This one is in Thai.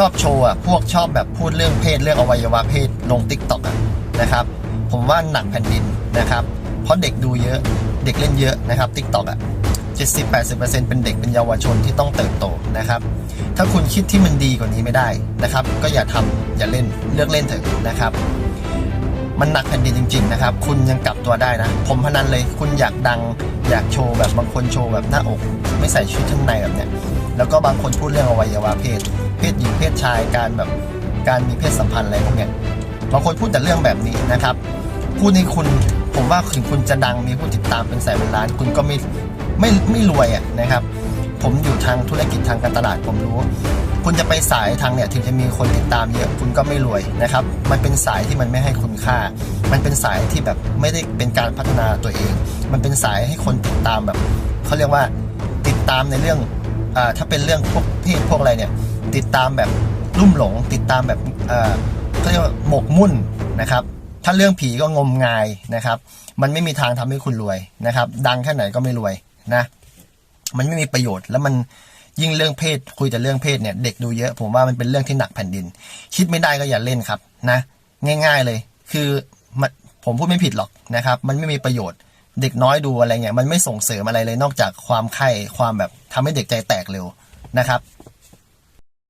ชอบโชว์อะพวกชอบแบบพูดเรื่องเพศเรื่องอวัยวะเพศลงติ๊กต็อกนะครับ ผมว่าหนักแผ่นดินนะครับ เพราะเด็กดูเยอะเด็กเล่นเยอะนะครับติ๊กต็อกอะ70-80%เป็นเด็กเป็นเยาวชนที่ต้องเติบโตนะครับ ถ้าคุณคิดที่มันดีกว่านี้ไม่ได้นะครับ ก็อย่าทำอย่าเล่นเลือกเล่นเถอะนะครับ มันหนักแผ่นดินจริง ๆ นะครับ คุณยังกลับตัวได้นะ ผมพนันเลยคุณอยากดัง อยากโชว์แบบบางคนโชว์แบบหน้าอก ไม่ใส่ชุดชั้นในแบบเนี้ยแล้วก็บางคนพูดเรื่องอวัยวะเพศ เพศหญิงเพศชายการแบบการมีเพศสัมพันธ์อะไรพวกเนี้ยบางคนพูดแต่เรื่องแบบนี้นะครับพูดให้คุณผมว่าถึงคุณจะดังมีผู้ติดตามเป็นแสนเป็นล้าน คุณก็ไม่ไม่ไม่รวยอะนะครับ ผมอยู่ทางธุรกิจทางการตลาดผมรู้ คุณจะไปสายทางเนี่ยถึงจะมีคนติดตามเยอะคุณก็ไม่รวยนะครับ มันเป็นสายที่มันไม่ให้คุณค่า มันเป็นสายที่แบบไม่ได้เป็นการพัฒนาตัวเอง มันเป็นสายให้คนติดตามแบบเขาเรียกว่าติดตามในเรื่อง ถ้าเป็นเรื่องพวกเพศพวกอะไรเนี่ยติดตามแบบลุ่มหลง ติดตามแบบเอ่อเขาเรียกว่าหมกมุ่นนะครับ ถ้าเรื่องผีก็งมงายนะครับ มันไม่มีทางทำให้คุณรวยนะครับ ดังแค่ไหนก็ไม่รวยนะ มันไม่มีประโยชน์แล้วมันยิ่งเรื่องเพศคุยแต่เรื่องเพศเนี่ยเด็กดูเยอะผมว่ามันเป็นเรื่องที่หนักแผ่นดิน คิดไม่ได้ก็อย่าเล่นครับนะ ง่าย ๆเลย คือมันผมพูดไม่ผิดหรอกนะครับ มันไม่มีประโยชน์ เด็กน้อยดูอะไรเงี้ยมันไม่ส่งเสริมอะไรเลยนอกจากความไข้ความแบบทำให้เด็กใจแตกเร็วนะครับ